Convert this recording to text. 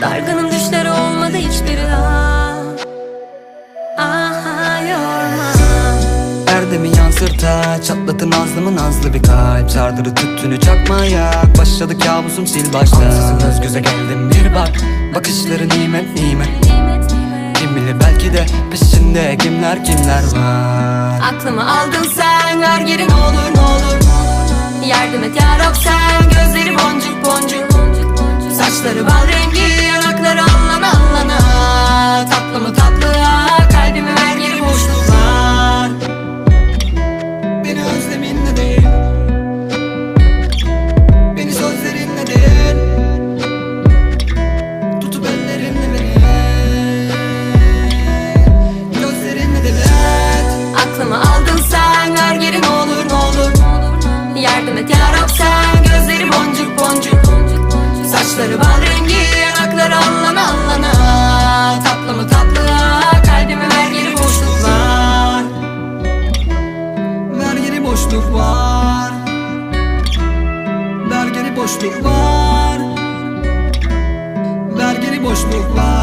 Dargınım düşleri olmadı hiçbiri ah. Aha yorma. Erdemi yansırta Çatlatın nazlımı nazlı bir kalp. Sardırı tüttünü çakmaya Başladı kabusum sil başta Ansızın göz göze geldim bir bak Bakışları nimet nimet. Nimet nimet Kim bilir belki de peşinde kimler kimler var. Aklımı aldın sen ver geri ne olur ne olur. Yardım et yarab sen boşluk var. Vergili boşluk var